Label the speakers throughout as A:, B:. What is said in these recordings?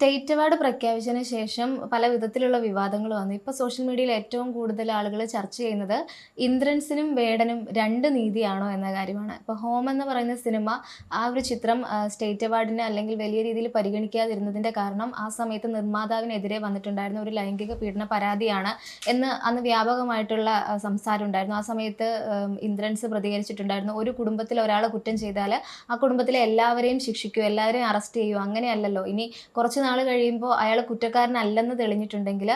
A: State award പ്രഖ്യാപിച്ചതിന് ശേഷം പല വിധത്തിലുള്ള വിവാദങ്ങൾ വന്നു. ഇപ്പോൾ സോഷ്യൽ മീഡിയയിൽ ഏറ്റവും കൂടുതൽ ആളുകൾ ചർച്ച ചെയ്യുന്നത് ഇന്ദ്രൻസിനും വേടനും രണ്ട് നീതിയാണോ എന്ന കാര്യമാണ്. ഇപ്പോൾ ഹോം എന്ന് പറയുന്ന സിനിമ ആ ഒരു ചിത്രം സ്റ്റേറ്റ് അവാർഡിന് അല്ലെങ്കിൽ വലിയ രീതിയിൽ പരിഗണിക്കാതിരുന്നതിന്റെ കാരണം ആ സമയത്ത് നിർമ്മാതാവിനെതിരെ വന്നിട്ടുണ്ടായിരുന്ന ഒരു ലൈംഗിക പീഡന പരാതിയാണ് എന്ന് അന്ന് വ്യാപകമായിട്ടുള്ള സംസാരം ഉണ്ടായിരുന്നു. ആ സമയത്ത് ഇന്ദ്രൻസ് പ്രതികരിച്ചിട്ടുണ്ടായിരുന്നു. ഒരു കുടുംബത്തിൽ ഒരാൾ കുറ്റം ചെയ്താൽ ആ കുടുംബത്തിലെ എല്ലാവരെയും ശിക്ഷിക്കൂ എല്ലാവരെയും അറസ്റ്റ് ചെയ്യൂ അങ്ങനെയല്ലല്ലോ. ഇനി കുറച്ച് നാൾ കഴിയുമ്പോൾ അയാൾ കുറ്റക്കാരനല്ലെന്ന് തെളിഞ്ഞിട്ടുണ്ടെങ്കിൽ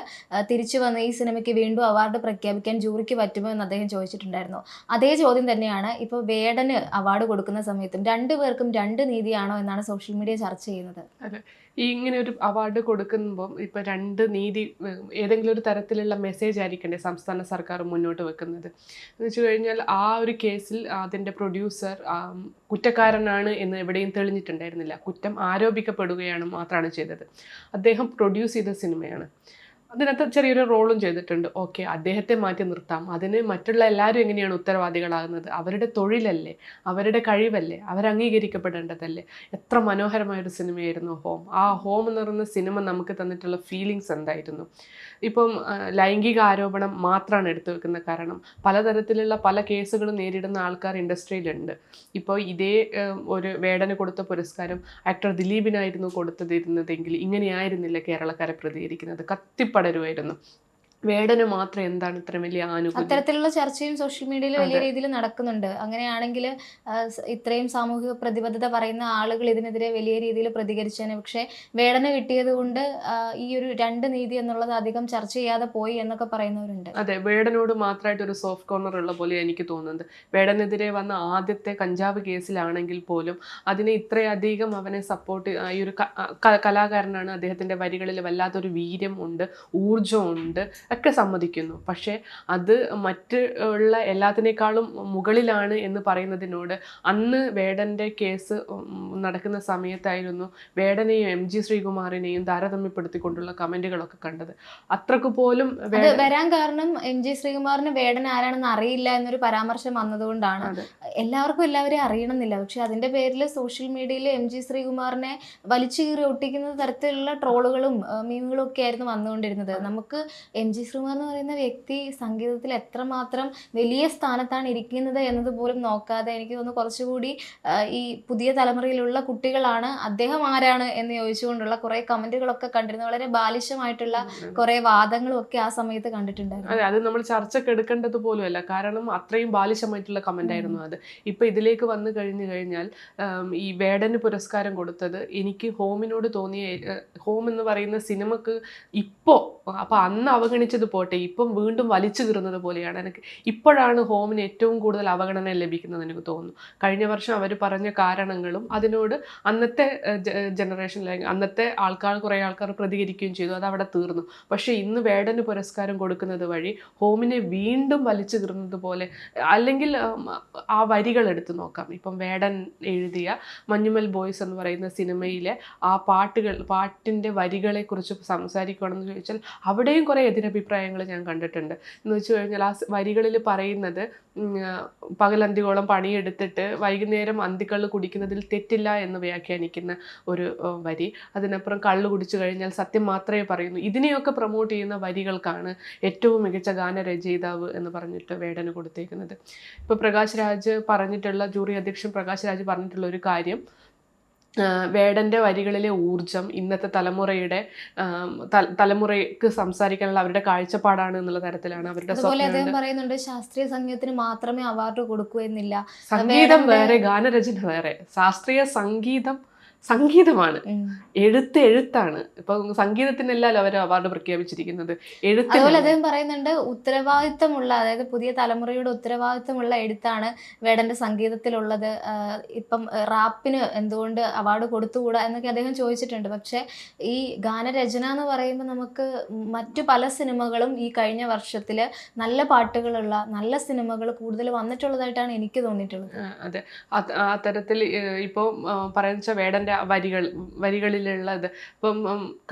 A: തിരിച്ചു വന്ന് ഈ സിനിമയ്ക്ക് വീണ്ടും അവാർഡ് പ്രഖ്യാപിക്കാൻ ജൂറിക്ക് പറ്റുമോ എന്ന് അദ്ദേഹം ചോദിച്ചിട്ടുണ്ടായിരുന്നു. അതേ ചോദ്യം തന്നെയാണ് ഇപ്പോൾ വേടന് അവാർഡ് കൊടുക്കുന്ന സമയത്തും രണ്ടു പേർക്കും രണ്ട് നീതിയാണോ എന്നാണ് സോഷ്യൽ മീഡിയ ചർച്ച ചെയ്യുന്നത്.
B: ഈ ഇങ്ങനെ ഒരു അവാർഡ് കൊടുക്കുമ്പോൾ ഇപ്പൊ രണ്ട് നീതി ഏതെങ്കിലും ഒരു തരത്തിലുള്ള മെസ്സേജ് ആയിരിക്കണ്ടേ സംസ്ഥാന സർക്കാർ മുന്നോട്ട് വെക്കുന്നത്? എന്ന് വെച്ച് കഴിഞ്ഞാൽ ആ ഒരു കേസിൽ അതിന്റെ പ്രൊഡ്യൂസർ കുറ്റക്കാരനാണ് എന്ന് എവിടെയും തെളിഞ്ഞിട്ടുണ്ടായിരുന്നില്ല. കുറ്റം ആരോപിക്കപ്പെടുകയാണ് മാത്രമാണ് ചെയ്തത്. അദ്ദേഹം പ്രൊഡ്യൂസ് ചെയ്ത സിനിമയാണ് അതിനകത്ത് ചെറിയൊരു റോളും ചെയ്തിട്ടുണ്ട്. ഓക്കെ അദ്ദേഹത്തെ മാറ്റി നിർത്താം. അതിന് മറ്റുള്ള എല്ലാവരും എങ്ങനെയാണ് ഉത്തരവാദികളാകുന്നത്? അവരുടെ തൊഴിലല്ലേ? അവരുടെ കഴിവല്ലേ? അവരംഗീകരിക്കപ്പെടേണ്ടതല്ലേ? എത്ര മനോഹരമായൊരു സിനിമയായിരുന്നു ഹോം. ആ ഹോം എന്ന് പറയുന്ന സിനിമ നമുക്ക് തന്നിട്ടുള്ള ഫീലിങ്സ് എന്തായിരുന്നു? ഇപ്പം ലൈംഗിക ആരോപണം മാത്രമാണ് എടുത്തു വെക്കുന്ന കാരണം. പലതരത്തിലുള്ള പല കേസുകളും നേരിടുന്ന ആൾക്കാർ ഇൻഡസ്ട്രിയിലുണ്ട്. ഇപ്പോൾ ഇതേ ഒരു വേടന് കൊടുത്ത പുരസ്കാരം ആക്ടർ ദിലീപിനായിരുന്നു കൊടുത്തതിരുന്നതെങ്കിൽ ഇങ്ങനെയായിരുന്നില്ല കേരളക്കാരെ പ്രതികരിക്കുന്നത്. കത്തിപ്പടരുമായിരുന്നു വേടന് മാത്രം എന്താണ് ഇത്ര വലിയ ആനുകൂല്യം?
A: അത്തരത്തിലുള്ള ചർച്ചയും സോഷ്യൽ മീഡിയയിൽ വലിയ രീതിയിൽ നടക്കുന്നുണ്ട്. അങ്ങനെയാണെങ്കിൽ ഇത്രയും സാമൂഹിക പ്രതിബദ്ധത പറയുന്ന ആളുകൾ ഇതിനെതിരെ വലിയ രീതിയിൽ പ്രതികരിച്ചേനെ. പക്ഷേ വേടന കിട്ടിയത് കൊണ്ട് ഈ ഒരു രണ്ട് നീതി എന്നുള്ളത് അധികം ചർച്ച ചെയ്യാതെ പോയി എന്നൊക്കെ പറയുന്നവരുണ്ട്.
B: അതെ വേടനോട് മാത്രമായിട്ട് ഒരു സോഫ്റ്റ് കോർണർ ഉള്ള പോലെ എനിക്ക് തോന്നുന്നത്. വേടനെതിരെ വന്ന ആദ്യത്തെ കഞ്ചാവ് കേസിലാണെങ്കിൽ പോലും അതിനെ ഇത്രയധികം അവനെ സപ്പോർട്ട് ഈ ഒരു കലാകാരനാണ് അദ്ദേഹത്തിന്റെ വരികളിൽ വല്ലാത്തൊരു വീര്യം ഉണ്ട് ഊർജമുണ്ട് ഒക്കെ സമ്മതിക്കുന്നു. പക്ഷേ അത് മറ്റ് ഉള്ള എല്ലാത്തിനേക്കാളും മുകളിലാണ് എന്ന് പറയുന്നതിനോട് അന്ന് വേടന്റെ കേസ് നടക്കുന്ന സമയത്തായിരുന്നു വേടനെയും എം ജി ശ്രീകുമാറിനെയും താരതമ്യപ്പെടുത്തിക്കൊണ്ടുള്ള കമന്റുകളൊക്കെ കണ്ടത്. അത്രയ്ക്ക് പോലും
A: വരാൻ കാരണം എം ജി ശ്രീകുമാറിന് വേടൻ ആരാണെന്ന് അറിയില്ല എന്നൊരു പരാമർശം വന്നതുകൊണ്ടാണ്. എല്ലാവർക്കും എല്ലാവരെയും അറിയണമെന്നില്ല. പക്ഷെ അതിന്റെ പേരിൽ സോഷ്യൽ മീഡിയയിൽ എം ജി ശ്രീകുമാറിനെ വലിച്ചു കീറി ഒട്ടിക്കുന്ന തരത്തിലുള്ള ട്രോളുകളും മീമുകളും ഒക്കെ ആയിരുന്നു വന്നുകൊണ്ടിരുന്നത് നമുക്ക് എം ജി ശ്രീകുമാർ എന്ന് പറയുന്ന വ്യക്തി സംഗീതത്തിൽ എത്രമാത്രം വലിയ സ്ഥാനത്താണ് ഇരിക്കുന്നത് എന്നത് പോലും നോക്കാതെ എനിക്ക് തോന്നുന്നു കുറച്ചുകൂടി ഈ പുതിയ തലമുറയിലുള്ള കുട്ടികളാണ് അദ്ദേഹം ആരാണ് എന്ന് ചോദിച്ചുകൊണ്ടുള്ള കുറെ കമന്റുകളൊക്കെ കണ്ടിരുന്നു. വളരെ ബാലിശമായിട്ടുള്ള കുറെ വാദങ്ങളും ഒക്കെ ആ സമയത്ത് കണ്ടിട്ടുണ്ടായിരുന്നു.
B: അതെ അത് നമ്മൾ ചർച്ചക്ക് എടുക്കേണ്ടത് പോലുമല്ല. കാരണം അത്രയും ബാലിശമായിട്ടുള്ള കമന്റ് ആയിരുന്നു അത്. ഇപ്പൊ ഇതിലേക്ക് വന്നു കഴിഞ്ഞു കഴിഞ്ഞാൽ ഈ വേടന് പുരസ്കാരം കൊടുത്തത് എനിക്ക് ഹോമിനോട് തോന്നിയ ഹോം എന്ന് പറയുന്ന സിനിമക്ക് ഇപ്പോ അപ്പൊ അന്ന് അവഗണിച്ചത് പോട്ടെ ഇപ്പം വീണ്ടും വലിച്ചു കീറുന്നത് പോലെയാണ്. എനിക്ക് ഇപ്പോഴാണ് ഹോമിന് ഏറ്റവും കൂടുതൽ അവഗണന ലഭിക്കുന്നത് എനിക്ക് തോന്നുന്നു. കഴിഞ്ഞ വർഷം അവർ പറഞ്ഞ കാരണങ്ങളും അതിനോട് അന്നത്തെ ജനറേഷൻ ജനറേഷനിൽ അന്നത്തെ ആൾക്കാർ കുറേ ആൾക്കാർ പ്രതികരിക്കുകയും ചെയ്തു. അത് അവിടെ തീർന്നു. പക്ഷേ ഇന്ന് വേടന് പുരസ്കാരം കൊടുക്കുന്നത് വഴി ഹോമിനെ വീണ്ടും വലിച്ചു കീറുന്നത് പോലെ അല്ലെങ്കിൽ ആ വരികൾ എടുത്തു നോക്കാം. ഇപ്പം വേടൻ എഴുതിയ മഞ്ഞുമൽ ബോയ്സ് എന്ന് പറയുന്ന സിനിമയിലെ ആ പാട്ടുകൾ പാട്ടിന്റെ വരികളെക്കുറിച്ച് സംസാരിക്കുകയാണെന്ന് ചോദിച്ചാൽ അവിടെയും കുറേ എതിരഭിപ്രായങ്ങൾ ഞാൻ കണ്ടിട്ടുണ്ട്. എന്ന് വെച്ച് കഴിഞ്ഞാൽ ആ വരികളിൽ പറയുന്നത് പകലന്തികോളം പണിയെടുത്തിട്ട് വൈകുന്നേരം അന്തിക്കള്ള് കുടിക്കുന്നതിൽ തെറ്റില്ല എന്ന് വ്യാഖ്യാനിക്കുന്ന ഒരു വരി. അതിനപ്പുറം കള്ള് കുടിച്ചു കഴിഞ്ഞാൽ സത്യം മാത്രമേ പറയുന്നു. ഇതിനെയൊക്കെ പ്രൊമോട്ട് ചെയ്യുന്ന വരികൾക്കാണ് ഏറ്റവും മികച്ച ഗാനരചയിതാവ് എന്ന് പറഞ്ഞിട്ട് വേടന് കൊടുത്തേക്കുന്നത്. ഇപ്പോൾ പ്രകാശ് രാജ് പറഞ്ഞിട്ടുള്ള ജൂറി അധ്യക്ഷൻ പ്രകാശ് രാജ് പറഞ്ഞിട്ടുള്ള ഒരു കാര്യം ആ, വേടന്റെ വരികളിലെ ഊർജം ഇന്നത്തെ തലമുറയുടെ തലമുറയ്ക്ക് സംസാരിക്കാനുള്ള അവരുടെ കാഴ്ചപ്പാടാണ് എന്നുള്ള തരത്തിലാണ് അവരുടെ
A: അതുപോലെ അദ്ദേഹം പറയുന്നുണ്ട് ശാസ്ത്രീയ സംഗീതത്തിന് മാത്രമേ അവാർഡ് കൊടുക്കൂ എന്നില്ല.
B: സംഗീതം വേറെ ഗാനരചന വേറെ. ശാസ്ത്രീയ സംഗീതം സംഗീതമാണ്. എഴുത്ത് എഴുത്താണ്. ഇപ്പൊ സംഗീതത്തിനല്ലല്ലോ അവർ അവാർഡ് പ്രഖ്യാപിച്ചിരിക്കുന്നത്.
A: എഴുത്ത്
B: അതുപോലെ
A: അദ്ദേഹം പറയുന്നുണ്ട് ഉത്തരവാദിത്തമുള്ള അതായത് പുതിയ തലമുറയുടെ ഉത്തരവാദിത്തമുള്ള എഴുത്താണ് വേടന്റെ സംഗീതത്തിലുള്ളത്. ഇപ്പം റാപ്പിന് എന്തുകൊണ്ട് അവാർഡ് കൊടുത്തുകൂടാ എന്നൊക്കെ അദ്ദേഹം ചോദിച്ചിട്ടുണ്ട്. പക്ഷെ ഈ ഗാനരചന എന്ന് പറയുമ്പോൾ നമുക്ക് മറ്റു പല സിനിമകളും ഈ കഴിഞ്ഞ വർഷത്തിൽ നല്ല പാട്ടുകളുള്ള നല്ല സിനിമകൾ കൂടുതൽ വന്നിട്ടുള്ളതായിട്ടാണ് എനിക്ക് തോന്നിയിട്ടുള്ളത്.
B: അതെ. അത്തരത്തിൽ ഇപ്പോൾ പറയുന്ന വേടന്റെ വേടന്റെ വരികൾ വരികളിലുള്ളത്. ഇപ്പം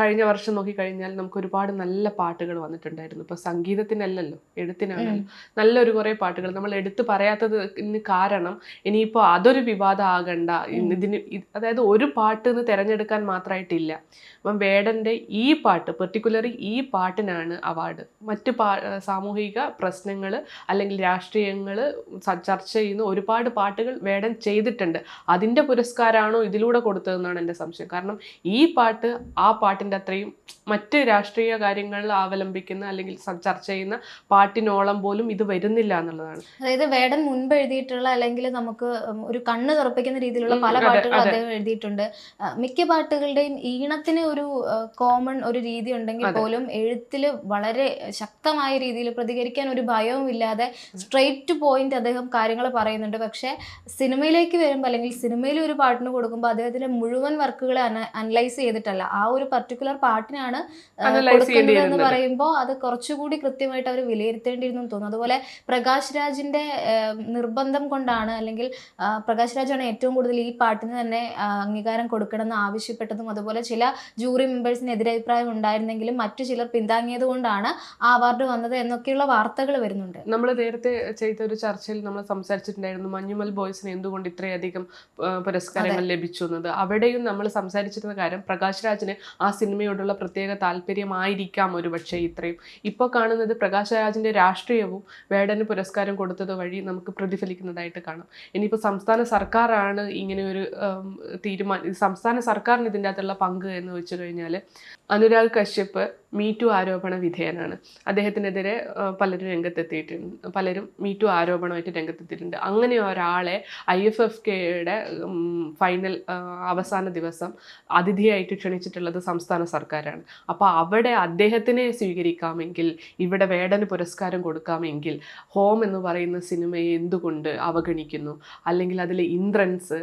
B: കഴിഞ്ഞ വർഷം നോക്കിക്കഴിഞ്ഞാൽ നമുക്ക് ഒരുപാട് നല്ല പാട്ടുകൾ വന്നിട്ടുണ്ടായിരുന്നു. ഇപ്പം സംഗീതത്തിനല്ലല്ലോ എഴുത്തിനാണല്ലോ നല്ലൊരു കുറേ പാട്ടുകൾ. നമ്മൾ എടുത്തു പറയാത്തതിന് കാരണം ഇനിയിപ്പോൾ അതൊരു വിവാദം ആകണ്ട. ഇതിന് അതായത് ഒരു പാട്ട് എന്ന് തിരഞ്ഞെടുക്കാൻ മാത്രമായിട്ടില്ല അപ്പം വേടന്റെ ഈ പാട്ട് പെർട്ടിക്കുലറി ഈ പാട്ടിനാണ് അവാർഡ്. മറ്റ് പാ സാമൂഹിക പ്രശ്നങ്ങൾ അല്ലെങ്കിൽ രാഷ്ട്രീയങ്ങൾ ചർച്ച ചെയ്യുന്ന ഒരുപാട് പാട്ടുകൾ വേടൻ ചെയ്തിട്ടുണ്ട്. അതിന്റെ പുരസ്കാരമാണോ ഇതിലൂടെ കൊടുത്തതെന്നാണ് എന്റെ സംശയം. കാരണം ഈ പാട്ട് ആ പാട്ടിന്റെ അത്രയും മറ്റ് രാഷ്ട്രീയ കാര്യങ്ങളിൽ അവലംബിക്കുന്ന അല്ലെങ്കിൽ ചർച്ച ചെയ്യുന്ന പാട്ടിനോളം പോലും ഇത് വരുന്നില്ല എന്നുള്ളതാണ്.
A: അതായത് വേടൻ മുൻപ് എഴുതിയിട്ടുള്ള അല്ലെങ്കിൽ നമുക്ക് ഒരു കണ്ണ് തുറപ്പിക്കുന്ന രീതിയിലുള്ള പല പാട്ടുകൾ അദ്ദേഹം എഴുതിയിട്ടുണ്ട്. മിക്ക പാട്ടുകളുടെയും ഈണത്തിന് ഒരു കോമൺ ഒരു രീതി ഉണ്ടെങ്കിൽ പോലും എഴുത്തിൽ വളരെ ശക്തമായ രീതിയിൽ പ്രതികരിക്കാൻ ഒരു ഭയവും ഇല്ലാതെ സ്ട്രെയിറ്റ് ടു പോയിന്റ് അദ്ദേഹം കാര്യങ്ങൾ പറയുന്നുണ്ട്. പക്ഷേ സിനിമയിലേക്ക് വരുമ്പോൾ അല്ലെങ്കിൽ സിനിമയിൽ ഒരു പാട്ടിന് കൊടുക്കുമ്പോൾ അദ്ദേഹത്തിന്റെ മുഴുവൻ വർക്കുകളെ അനലൈസ് ചെയ്തിട്ടല്ല. ആ ഒരു പർട്ടിക്കുലർ പാർട്ടിനാണ് എന്ന് പറയുമ്പോൾ അത് കുറച്ചുകൂടി കൃത്യമായിട്ട് അവർ വിലയിരുത്തേണ്ടിയിരുന്നു തോന്നുന്നു. അതുപോലെ പ്രകാശ് രാജിന്റെ നിർബന്ധം കൊണ്ടാണ് അല്ലെങ്കിൽ പ്രകാശ് രാജാണ് ഏറ്റവും കൂടുതൽ ഈ പാട്ടിന് തന്നെ അംഗീകാരം കൊടുക്കണമെന്ന് ആവശ്യപ്പെട്ടതും അതുപോലെ ചില ജൂറി മെമ്പേഴ്സിന് എതിരഭിപ്രായം ഉണ്ടായിരുന്നെങ്കിലും മറ്റു ചിലർ പിന്താങ്ങിയത് കൊണ്ടാണ് ആ അവാർഡ് വന്നത് എന്നൊക്കെയുള്ള വാർത്തകൾ വരുന്നുണ്ട്.
B: നമ്മൾ നേരത്തെ ചെയ്ത ഒരു ചർച്ചയിൽ നമ്മൾ സംസാരിച്ചിട്ടുണ്ടായിരുന്നു മഞ്ഞുമൽ ബോയ്സിന് എന്തുകൊണ്ട് ഇത്രയധികം പുരസ്കാരങ്ങൾ ലഭിച്ചു എന്നത്. അവിടെയും നമ്മൾ സംസാരിച്ചിരുന്ന കാര്യം പ്രകാശ് രാജിന് ആ സിനിമയോടുള്ള പ്രത്യേക താല്പര്യമായിരിക്കാം ഒരു പക്ഷേ ഇത്രയും. ഇപ്പോൾ കാണുന്നത് പ്രകാശ് രാജിന്റെ രാഷ്ട്രീയവും വേടന് പുരസ്കാരം കൊടുത്തത് വഴി നമുക്ക് പ്രതിഫലിക്കുന്നതായിട്ട് കാണാം. ഇനിയിപ്പോൾ സംസ്ഥാന സർക്കാരാണ് ഇങ്ങനെ ഒരു തീരുമാനം സംസ്ഥാന സർക്കാരിന് ഇതിന്റെ അകത്തുള്ള പങ്ക് എന്ന് വെച്ച് കഴിഞ്ഞാൽ അനുരാഗ് കശ്യപ് മീറ്റു ആരോപണ വിധേയനാണ്. അദ്ദേഹത്തിനെതിരെ പലരും രംഗത്തെത്തിയിട്ടുണ്ട്. പലരും മീ ടു ആരോപണമായിട്ട് രംഗത്തെത്തിയിട്ടുണ്ട്. അങ്ങനെ ഒരാളെ ഐ എഫ് എഫ് കെയുടെ ഫൈനൽ അവസാന ദിവസം അതിഥിയായിട്ട് ക്ഷണിച്ചിട്ടുള്ളത് സംസ്ഥാന സർക്കാരാണ്. അപ്പോൾ അവിടെ അദ്ദേഹത്തിനെ സ്വീകരിക്കാമെങ്കിൽ ഇവിടെ വേടന് പുരസ്കാരം കൊടുക്കാമെങ്കിൽ ഹോം എന്ന് പറയുന്ന സിനിമയെ എന്തുകൊണ്ട് അവഗണിക്കുന്നു? അല്ലെങ്കിൽ അതിലെ ഇന്ദ്രൻസ്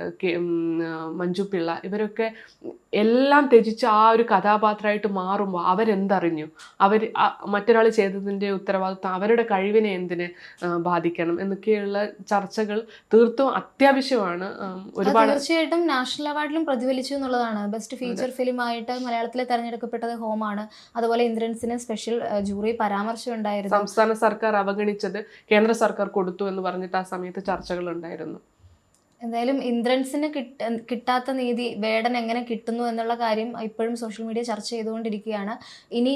B: മഞ്ജു പിള്ള ഇവരൊക്കെ എല്ലാം ത്യജിച്ച് ആ ഒരു കഥാപാത്രമായിട്ട് മാറുമ്പോൾ അവരെന്തറിഞ്ഞു അവർ മറ്റൊരാൾ ചെയ്തതിന്റെ ഉത്തരവാദിത്വം അവരുടെ കഴിവിനെ എന്തിനെ ബാധിക്കണം എന്നൊക്കെയുള്ള ചർച്ചകൾ തീർത്തും അത്യാവശ്യമാണ്. ഒരുപാട്
A: തീർച്ചയായിട്ടും നാഷണൽ അവാർഡിലും പ്രതിഫലിച്ചു എന്നുള്ളതാണ്. ബെസ്റ്റ് ഫീച്ചർ ഫിലിം ആയിട്ട് മലയാളത്തിലെ തെരഞ്ഞെടുക്കപ്പെട്ടത് ഹോമാണ്. അതുപോലെ ഇന്ദ്രൻസിന് സ്പെഷ്യൽ ജൂറി പരാമർശം ഉണ്ടായിരുന്നു.
B: സംസ്ഥാന സർക്കാർ അവഗണിച്ചത് കേന്ദ്ര സർക്കാർ കൊടുത്തു എന്ന് പറഞ്ഞിട്ട് ആ സമയത്ത് ചർച്ചകൾ ഉണ്ടായിരുന്നു.
A: എന്തായാലും ഇന്ദ്രൻസിന് കിട്ട കിട്ടാത്ത നീതി വേടൻ എങ്ങനെ കിട്ടുന്നു എന്നുള്ള കാര്യം ഇപ്പോഴും സോഷ്യൽ മീഡിയ ചർച്ച ചെയ്തുകൊണ്ടിരിക്കുകയാണ്. ഇനി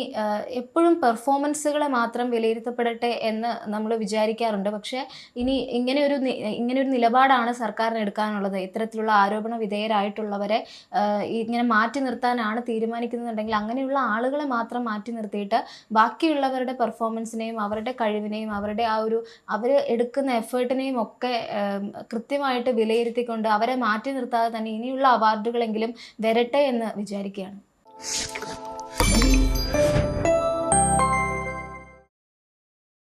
A: എപ്പോഴും പെർഫോമൻസുകളെ മാത്രം വിലയിരുത്തപ്പെടട്ടെ എന്ന് നമ്മൾ വിചാരിക്കാറുണ്ട്. പക്ഷേ ഇനി ഇങ്ങനെ ഒരു ഇങ്ങനെ ഒരു നിലപാടാണ് സർക്കാരിന് എടുക്കാനുള്ളത്. ഇത്തരത്തിലുള്ള ആരോപണ വിധേയരായിട്ടുള്ളവരെ ഇങ്ങനെ മാറ്റി നിർത്താനാണ് തീരുമാനിക്കുന്നുണ്ടെങ്കിൽ അങ്ങനെയുള്ള ആളുകളെ മാത്രം മാറ്റി നിർത്തിയിട്ട് ബാക്കിയുള്ളവരുടെ പെർഫോമൻസിനെയും അവരുടെ കഴിവിനെയും അവരുടെ ആ ഒരു അവർ എടുക്കുന്ന എഫേർട്ടിനെയും ഒക്കെ കൃത്യമായിട്ട് കൃത്യമായിട്ട് വിലയിരുത്തിക്കൊണ്ട് അവരെ മാറ്റി നിർത്താതെ തന്നെ ഇനിയുള്ള അവാർഡുകളെങ്കിലും വരട്ടെ എന്ന് വിചാരിക്കുകയാണ്.